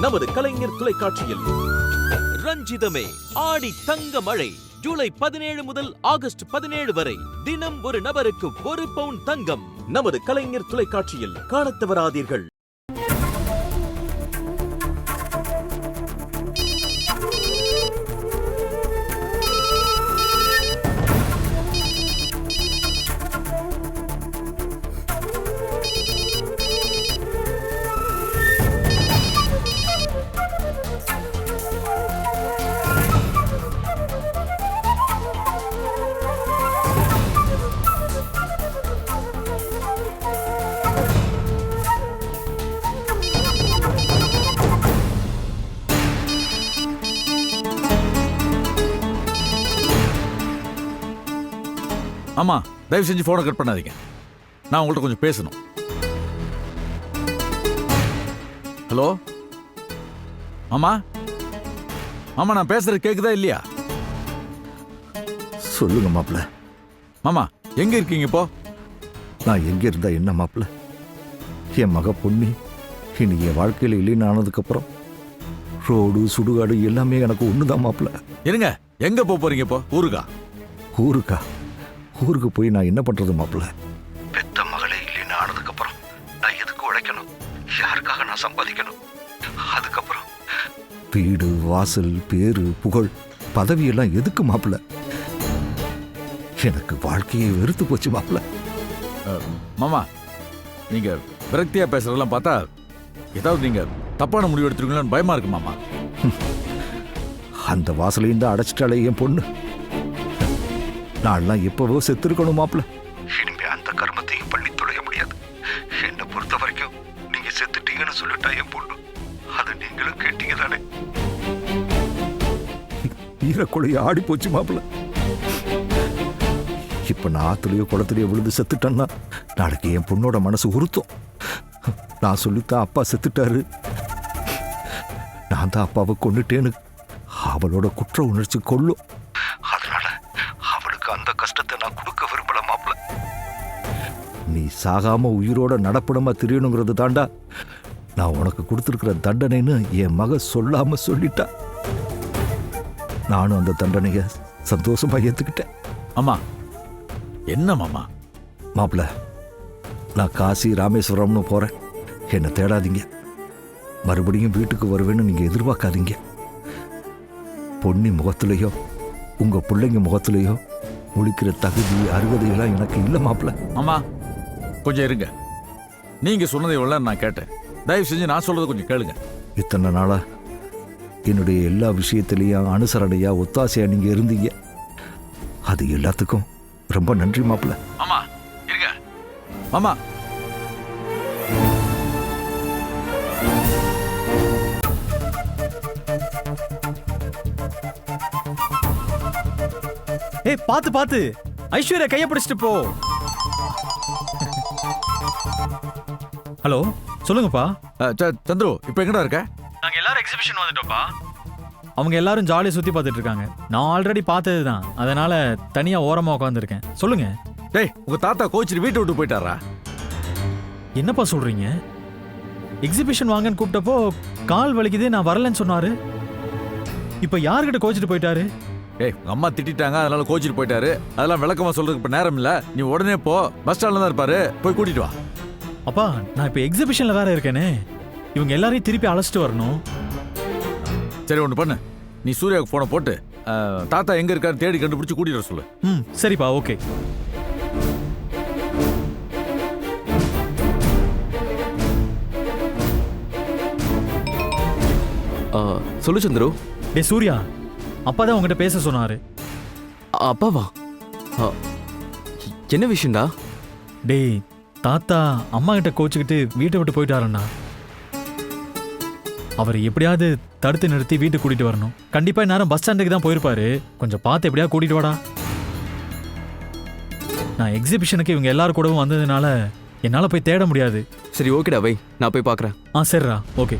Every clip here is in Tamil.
நமது கலைஞர் தொலைக்காட்சியில். ரஞ்சிதமே ஆடி தங்க மழை ஜூலை பதினேழு முதல் ஆகஸ்ட் பதினேழு வரை தினம் ஒரு நபருக்கு ஒரு பவுன் தங்கம். நமது கலைஞர் தொலைக்காட்சியில் காணத் தவறாதீர்கள். ஆமா தயவு செஞ்சு போனை கட் பண்ணாதீங்க. நான் உங்கள்ட்ட கொஞ்சம் பேசணும். ஹலோ ஆமா ஆமா நான் பேசுறது கேக்குதா இல்லையா? சொல்லுங்க மாப்ள மாமா எங்க இருக்கீங்க இப்போ? நான் எங்க இருந்தா என்ன மாப்ள என் மக பொன்னி இனி என் வாழ்க்கையில இல்லைன்னு ஆனதுக்கப்புறம் ரோடு சுடுகாடு எல்லாமே எனக்கு ஒண்ணுதான் மாப்ள இருங்க எங்க போக போறீங்க இப்போ? ஊருக்கா? ஊருக்கா? ஊருக்கு போய் நான் என்ன பண்றது மாப்ள பெத்த மகளே இல்லைன்னு ஆனதுக்கப்புறம் நான் எதுக்கு உழைக்கணும்? யாருக்காக நான் சம்பாதிக்கணும்? அதுக்கப்புறம் வீடு வாசல் பேரு புகழ் பதவி எல்லாம் எதுக்கு மாப்ள எனக்கு வாழ்க்கையை வெறுத்து போச்சு மாப்ள மாமா நீங்க விரக்தியா பேசுறதெல்லாம் பார்த்தா ஏதாவது நீங்க தப்பான முடிவு எடுத்துருக்கீங்களான்னு பயமா இருக்கு மாமா. அந்த வாசலையும் தான் அடைச்சிட்டாலே என் பொண்ணு. நான்லாம் எப்பவோ செத்துருக்கணும் மாப்ள இனிமே அந்த கர்மத்தையும் பண்ணி தொலைய முடியாது. என்னை பொறுத்த வரைக்கும் நீங்க செத்துட்டீங்கன்னு சொல்லிட்டா என் பொண்ணு. அதை நீங்களும் கேட்டீங்க தானே. ஈரக்குழைய ஆடி போச்சு மாப்ள இப்ப நான் ஆத்துலயோ குளத்துலயோ விழுந்து செத்துட்டேன்னா நாளைக்கு என் பொண்ணோட மனசு உறுத்தும். நான் சொல்லித்தான் அப்பா செத்துட்டாரு. நான் தான் அப்பாவை கொண்டுட்டேன்னு அவளோட குற்ற உணர்ச்சி கொள்ளும். அந்த கஷ்டத்தை நான் கொடுக்க விரும்பல மாப்ள நீ சாகாம உயிரோட நடப்படமா தெரியணுங்கிறது தாண்டா. நான் உனக்கு கொடுத்துருக்கிற தண்டனைன்னு என் மக சொல்லாம சொல்லிட்டா. நானும் அந்த தண்டனைய சந்தோஷமா ஏத்துக்கிட்டேன். அம்மா என்ன மாமா? மாப்ள நான் காசி ராமேஸ்வரம்னு போறேன். என்னை தேடாதீங்க. மறுபடியும் வீட்டுக்கு வருவேன்னு நீங்க எதிர்பார்க்காதீங்க. பொன்னி முகத்திலேயோ உங்க பிள்ளைங்க முகத்திலேயோ முழிக்கிற தகுதி அருகதையெல்லாம் எனக்கு இல்லை மாப்ள மாமா கொஞ்சம் இருங்க. நீங்க சொன்னதை எவ்வளவு நான் கேட்டேன். தயவு செஞ்சு நான் சொல்றதை கொஞ்சம் கேளுங்க. இத்தனை நாளா என்னுடைய எல்லா விஷயத்திலையும் அனுசரணையா ஒத்தாசையா நீங்க இருந்தீங்க. அது எல்லாத்துக்கும் ரொம்ப நன்றி மாப்ள மாமா இருங்க. மாமா ஏய் பாத்து பாத்து. ஐஸ்வர்யா கைய பிடிச்சிட்டு போ. ஹலோ சொல்லுங்கப்பா. சந்துரு இப்போ எங்கடா இருக்க? நாங்க எல்லாரும் எக்ஸிபிஷன் வந்துட்டோம்ப்பா. அவங்க எல்லாரும் ஜாலியா சுத்தி பார்த்துட்டு இருக்காங்க. நான் ஆல்ரெடி பார்த்தது தான் அதனால தனியா ஓரமா உட்காந்துருக்கேன் சொல்லுங்க. டேய் உங்க தாத்தா கோச்சிட்டு வீட்டை விட்டு போயிட்டாரா? என்னப்பா சொல்றீங்க? எக்ஸிபிஷன் வாங்கன்னு கூப்பிட்டப்போ கால் வலிக்குது நான் வரலன்னு சொன்னாரு. இப்ப யார்கிட்ட கோச்சிட்டு போயிட்டாரு? உங்க அம்மா திட்டிட்டாங்க அதனால கோச்சிட்டு போயிட்டாரு. அதெல்லாம் விளக்கமா சொல்றதுக்கு இப்ப நேரம் இல்ல. நீ உடனே போ பஸ் ஸ்டாண்ட்ல தான் இருப்பாரு. போய் கூட்டிட்டு வா. அப்பா நான் இப்ப எக்ஸிபிஷன்ல வேற இருக்கேனே. இவங்க எல்லாரையும் திருப்பி அழைச்சிட்டு வரணும். சரி ஒன்று பண்ணு. நீ சூர்யாவுக்கு போனை போட்டு அஹ், தாத்தா எங்க இருக்காரு தேடி கண்டுபிடிச்சு கூட்டிட்டு வர சொல்லு. ம் சரிப்பா ஓகே. ஆ, சொல்லு சந்துரு. டே சூர்யா. அப்பா தான் உங்ககிட்ட பேச சொன்னாரு. அப்பாவா? என்ன விஷயம்டா? டேய் தாத்தா அம்மா கிட்ட கோச்சுக்கிட்டு வீட்டை விட்டு போயிட்டாருண்ணா. அவர் எப்படியாவது தடுத்து நிறுத்தி வீட்டுக்கு கூட்டிட்டு வரணும். கண்டிப்பா நேரம் பஸ் ஸ்டாண்டுக்கு தான் போயிருப்பாரு. கொஞ்சம் பார்த்து எப்படியா கூட்டிட்டு வாடா. நான் எக்ஸிபிஷனுக்கு இவங்க எல்லாரும் கூடவும் வந்ததுனால என்னால போய் தேட முடியாது. சரி ஓகேடா வை. நான் போய் பார்க்குறேன். ஆ சரிடா. ஓகே.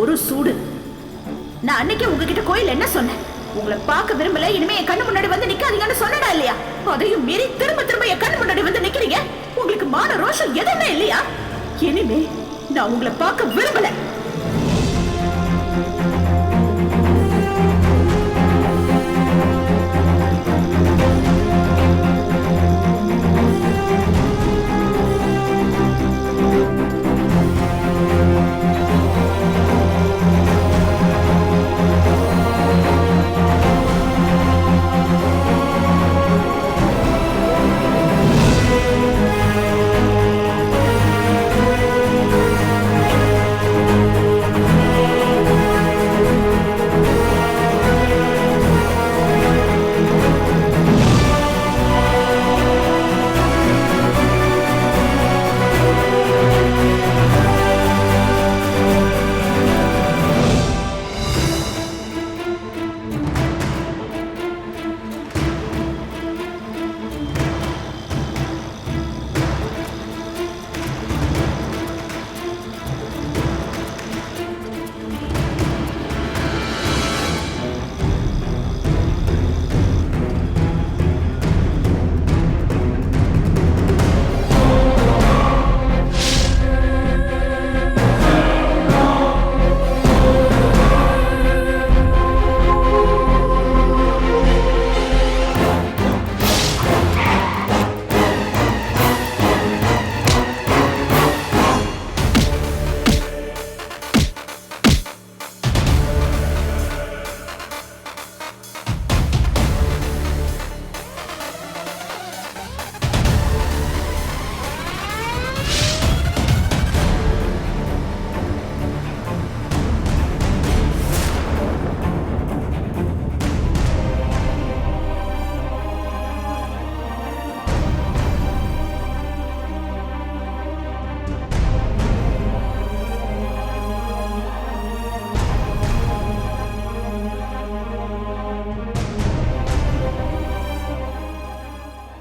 ஒரு சூடு. நான் அன்னைக்கு உங்ககிட்ட கோயில் என்ன சொன்னேன்? உங்களை பார்க்க விரும்பல இனிமே என் கண்ணு முன்னாடி வந்து நிக்காதீங்கன்னு சொன்னடா இல்லையா? அதையும் மீறி திரும்ப திரும்ப என் கண்ணு முன்னாடி வந்து நிக்கிறீங்க? உங்களுக்கு மான ரோஷம் எதுவுமே இல்லையா? இனிமே நான் உங்களை பார்க்க விரும்பல.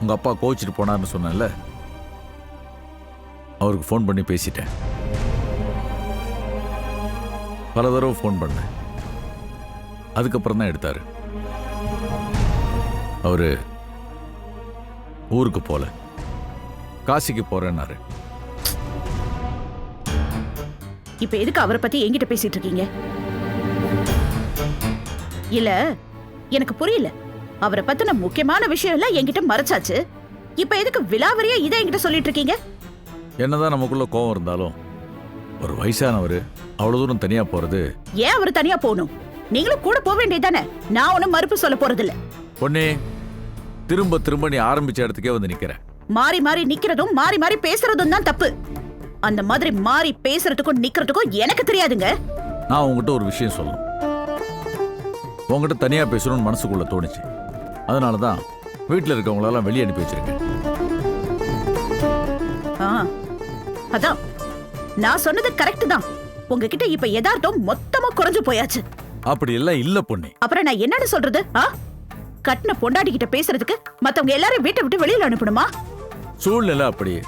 உங்க அப்பா கோச்சிட்டு போனார்னு சொன்னேன்ல அவருக்கு ஃபோன் பண்ணி பேசிட்டேன். பல தடவை ஃபோன் பண்ணேன். அதுக்கப்புறம் தான் எடுத்தாரு. அவரு ஊருக்கு போல காசிக்கு போறேன்னாரு. இப்ப எதுக்கு அவரை பத்தி என்கிட்ட பேசிட்டு இருக்கீங்க? இல்ல எனக்கு புரியல. அவரை பத்தின முக்கியமான விஷயம் எல்லாம் என்கிட்ட மறைச்சாச்சு. இப்ப எதுக்கு விலாவரியா இதை என்கிட்ட சொல்லிட்டு இருக்கீங்க? என்னதான் நமக்குள்ள கோவம் இருந்தாலும் ஒரு வயசானவர் அவ்வளவு தூரம் தனியா போறது. ஏன் அவர் தனியா போகணும்? நீங்களும் கூட போக வேண்டியதானே நான் ஒண்ணும் மறுப்பு சொல்ல போறதில்ல. பொன்னே திரும்ப திரும்ப நீ ஆரம்பிச்ச இடத்துக்கே வந்து நிக்கிற. மாறி மாறி நிக்கிறதும் மாறி மாறி பேசுறதும் தான் தப்பு. அந்த மாதிரி மாறி பேசுறதுக்கும் நிக்கிறதுக்கும் எனக்கு தெரியாதுங்க. நான் உங்ககிட்ட ஒரு விஷயம் சொல்லணும். உங்ககிட்ட தனியா பேசணும்னு மனசுக்குள்ள தோணுச்சு. அதனால தான் வீட்டில் இருக்கவங்களெல்லாம் வெளியே அனுப்பி வச்சிருக்கேன். ஆ, அதான். நான் சொன்னது கரெக்ட் தான். உங்ககிட்ட இப்ப யதார்த்தம் மொத்தமா குறைஞ்சு போயாச்சு. அப்படி எல்லாம் இல்ல பொண்ணே அப்புறம் நான் என்னன்னு சொல்றது? ஆ? கட்டின பொண்டாட்டி கிட்ட பேசுறதுக்கு மத்தவங்க எல்லாரும் வீட்டை விட்டு வெளியில அனுப்பணுமா? சூழ்நிலை அப்படி.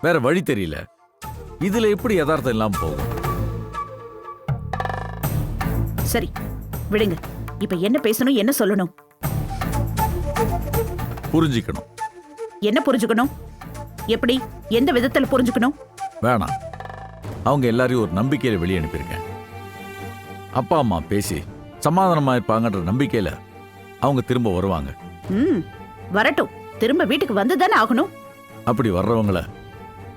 வேற வழி தெரியல. இதுல எப்படி யதார்த்தம் இல்லாம போகும்? சரி விடுங்க. இப்ப என்ன பேசணும் என்ன சொல்லணும்? புரிஞ்சுக்கணும். என்ன புரிஞ்சுக்கணும்? எப்படி? எந்த விதத்துல புரிஞ்சுக்கணும்? வேணாம். அவங்க எல்லாரையும் ஒரு நம்பிக்கையில வெளியே அனுப்பியிருக்கேன். அப்பா அம்மா பேசி சமாதானமா இருப்பாங்கன்ற நம்பிக்கையில அவங்க திரும்ப வருவாங்க. ம். வரட்டும். திரும்ப வீட்டுக்கு வந்துதானே ஆகணும். அப்படி வர்றவங்கள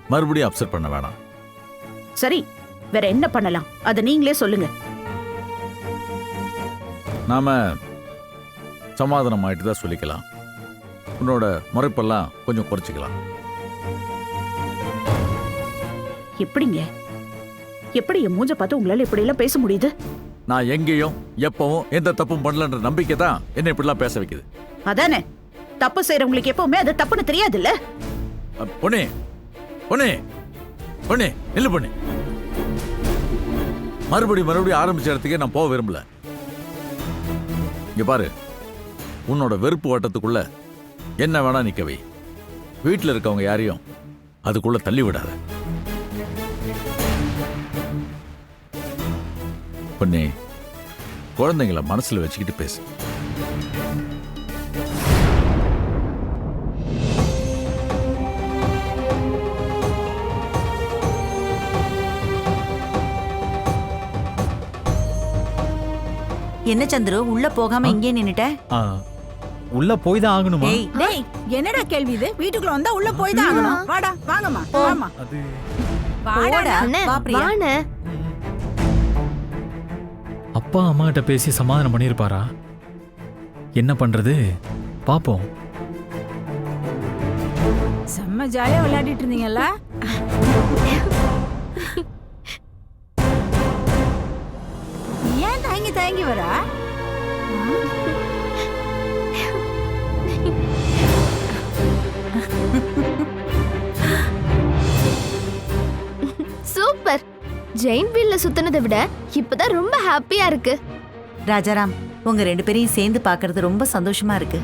மறுபடியும் அப்செட் பண்ண வேணாம். சரி. வேற என்ன பண்ணலாம்? அத நீங்களே சொல்லுங்க. நாம சமாதானம் ஆயிட்டு தான் சொல்லிக்கலாம். உன்னோட முறைப்பெல்லாம் கொஞ்சம் குறைச்சிக்கலாம். எப்படிங்க? எப்படி என் மூஞ்ச பார்த்து உங்களால இப்படி எல்லாம் பேச முடியுது? நான் எங்கேயும் எப்பவும் எந்த தப்பும் பண்ணலன்ற நம்பிக்கை தான் என்னை இப்படிலாம் பேச வைக்குது. அதானே? தப்பு செய்யறவங்களுக்கு எப்பவுமே அது தப்புன்னு தெரியாதுல்ல? அ, பொண்ணே பொண்ணே பொண்ணே நில்லு பொண்ணே மறுபடியும் மறுபடியும் ஆரம்பிச்ச இடத்துக்கே நான் போக விரும்பல. இங்க பாரு உன்னோட வெறுப்பு வட்டத்துக்குள்ள என்ன வேணா நிக்க வை. வீட்டில் இருக்கவங்க யாரையும் அதுக்குள்ள தள்ளி விடாத. பண்ணி குழந்தைங்கள மனசுல வச்சுக்கிட்டு பேசு. என்ன சந்துரு உள்ள போகாம இங்கே நின்னுட்ட? உள்ள போய் தான் ஆகணுமா டேய் என்னடா கேள்வி இது? வீட்டுக்குள்ள வந்தா உள்ள போய் தான் ஆகணும். வாடா வாங்கம்மா வாமா அது போடா. வா பிரியா அப்பா அம்மா கிட்ட பேசி சமாதானம் பண்ணியிருப்பாரா? என்ன பண்றது? பாப்போம். செம்ம ஜாலியா விளையாடிட்டு இருந்தீங்கல்ல ஏன் தயங்கி தயங்கி வரா? ஜெயின் வீல்ல சுத்தினதை விட இப்பதான் ரொம்ப ஹாப்பியா இருக்கு. ராஜாராம் உங்க ரெண்டு பேரையும் சேர்ந்து பார்க்கிறது ரொம்ப சந்தோஷமா இருக்கு.